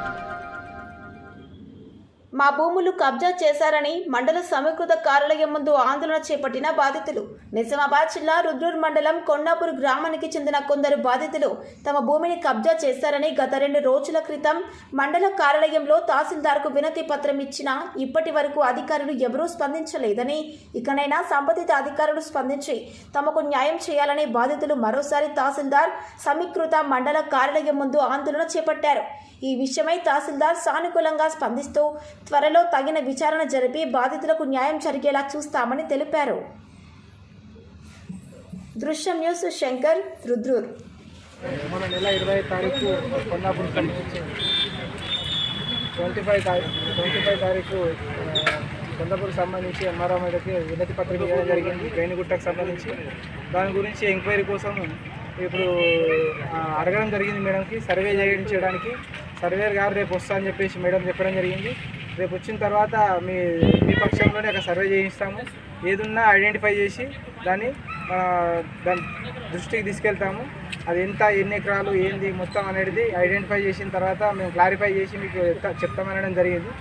Thank you. మా భూములు కబ్జా చేశారని మండల సమీకృత కార్యాలయం ముందు ఆందోళన చేపట్టిన బాధితులు. నిజామాబాద్ జిల్లా రుద్రూర్ మండలం కొండాపూర్ గ్రామానికి చెందిన కొందరు బాధితులు తమ భూమిని కబ్జా చేశారని గత రెండు రోజుల క్రితం మండల కార్యాలయంలో తహసీల్దార్కు వినతి పత్రం ఇచ్చినా ఇప్పటి వరకు అధికారులు ఎవరూ స్పందించలేదని ఇకనైనా సంబంధిత అధికారులు స్పందించి తమకు న్యాయం చేయాలని బాధితులు మరోసారి తహసీల్దార్ సమీకృత మండల కార్యాలయం ముందు ఆందోళన చేపట్టారు. ఈ విషయమై తహసీల్దార్ సానుకూలంగా స్పందిస్తూ త్వరలో తగిన విచారణ జరిపి బాధితులకు న్యాయం జరిగేలా చూస్తామని తెలిపారు. దృశ్యం న్యూస్ శంకర్ రుద్రూర్. మన నెల ఇరవై తారీఖు కొన్నాపూర్ సంబంధించి ట్వంటీ ఫైవ్ తారీఖు ట్వంటీ ఫైవ్ తారీఖు కొండాపూర్ సంబంధించి ఎంఆర్ఓ మీదకి వినతి పత్రిక ఇవ్వడం జరిగింది రేణిగుట్టకు సంబంధించి. దాని గురించి ఎంక్వైరీ కోసం ఇప్పుడు అడగడం జరిగింది మేడంకి సర్వే చేయించడానికి. సర్వేర్ గారు రేపు వస్తా అని చెప్పేసి మేడం చెప్పడం జరిగింది. రేపు వచ్చిన తర్వాత మీ మీ పక్షంలోనే ఒక సర్వే చేయిస్తాము. ఏదున్నా ఐడెంటిఫై చేసి దాన్ని మన దాని దృష్టికి తీసుకెళ్తాము. అది ఎంత ఎన్ని ఎకరాలు ఏంది మొత్తం అనేది ఐడెంటిఫై చేసిన తర్వాత మేము క్లారిఫై చేసి మీకు చెప్తామనడం జరిగింది.